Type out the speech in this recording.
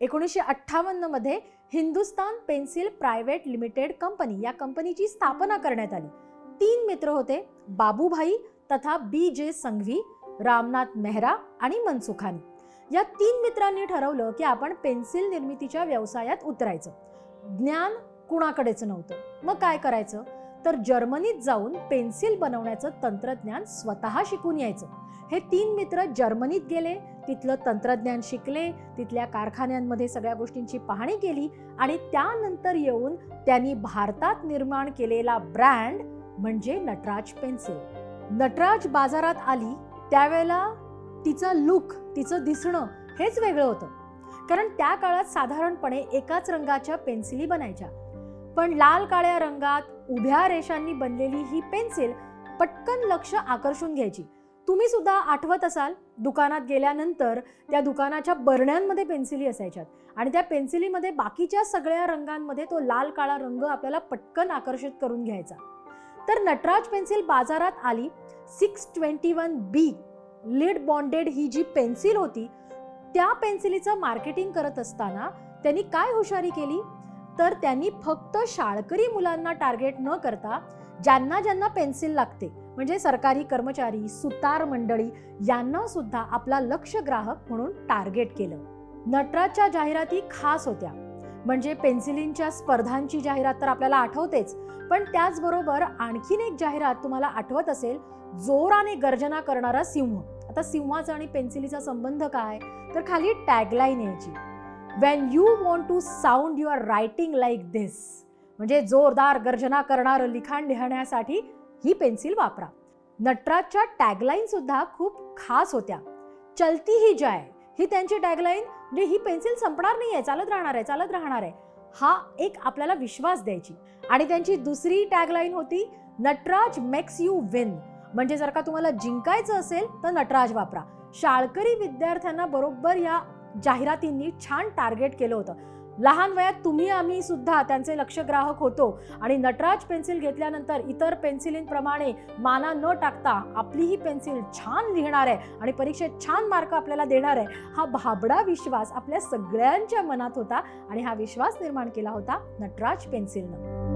एकोणीसशे अठ्ठावन्नमध्ये Hindustan pencil private limited company या कंपनीची स्थापना करण्यात आली. तीन मित्र होते बाबूभाई तथा बी जे संघवी रामनाथ मेहरा आणि मनसुखानी. या तीन मित्रांनी ठरवलं की आपण पेन्सिल निर्मितीच्या व्यवसायात उतरायचं. ज्ञान कुणाकडेच नव्हतं. मग काय करायचं? तर जर्मनीत जाऊन पेन्सिल बनवण्याचं तंत्रज्ञान स्वतः शिकून यायचं. हे तीन मित्र जर्मनीत गेले तिथलं तंत्रज्ञान शिकले तिथल्या कारखान्यांमध्ये सगळ्या गोष्टींची पाहणी केली आणि त्यानंतर येऊन त्यांनी भारतात निर्माण केलेला ब्रँड म्हणजे नटराज पेन्सिल. नटराज बाजारात आली त्यावेळेला तिचं लुक तिचं दिसणं हेच वेगळं होतं. कारण त्या काळात साधारणपणे एकाच रंगाच्या पेन्सिली बनायच्या. पण लाल काळ्या रंगात उभ्या रेषांनी बनलेली ही पेन्सिल पटकन लक्ष आकर्षून घ्यायची. तुम्ही सुद्धा आठवत असाल दुकानात गेल्यानंतर त्या दुकानाच्या बरण्यांमध्ये पेन्सिली असायच्यात आणि त्या पेन्सिलीमध्ये बाकीच्या सगळ्या रंगांमध्ये तो लाल काळा रंग आपल्याला पटकन आकर्षित करून घ्यायचा. तर नटराज पेन्सिल बाजारात आली. Six twenty one B lead bonded ही जी पेन्सिल होती त्या पेन्सिलीचं मार्केटिंग करत असताना त्यांनी काय हुशारी केली? तर त्यांनी फक्त शाळकरी मुलांना टार्गेट न करता ज्यांना ज्यांना पेन्सिल लागते म्हणजे सरकारी कर्मचारी सुतार मंडळी यांना सुद्धा आपला लक्ष ग्राहक म्हणून टार्गेट केलं. नटराजच्या जाहिराती खास होत्या. म्हणजे पेन्सिलींच्या स्पर्धांची जाहिरात तर आपल्याला आठवतेच पण त्याचबरोबर आणखीन एक जाहिरात तुम्हाला आठवत असेल जोराने गर्जना करणारा सिंह. आता सिंहाचा आणि पेन्सिलीचा संबंध काय? तर खाली टॅगलाईन यायची. When you want to sound your writing like this म्हणजे जोरदार गर्जना करणारं लिखाण लिहिण्यासाठी ही पेन्सिल वापरा. नटराजच्या टॅगलाईन सुद्धा खूप खास होत्या. चलती ही जाय ही त्यांची टॅगलाईन म्हणजे ही पेन्सिल संपणार नाही आहे चालत राहणार आहे चालत राहणार आहे. हा एक आपल्याला विश्वास द्यायची. आणि त्यांची दुसरी टॅगलाईन होती नटराज मेक्स यू विन म्हणजे जर का तुम्हाला जिंकायचं असेल तर नटराज वापरा. शाळकरी विद्यार्थ्यांना बरोबर या जाहिरातींनी छान टार्गेट केलं होतं. लहान वयात तुम्ही आम्ही सुद्धा त्यांचे लक्ष ग्राहक होतो आणि नटराज पेन्सिल घेतल्यानंतर इतर पेन्सिलींप्रमाणे माना न टाकता आपली ही पेन्सिल छान लिहिणार आहे आणि परीक्षेत छान मार्क आपल्याला देणार आहे हा भाबडा विश्वास आपल्या सगळ्यांच्या मनात होता आणि हा विश्वास निर्माण केला होता नटराज पेन्सिलनं.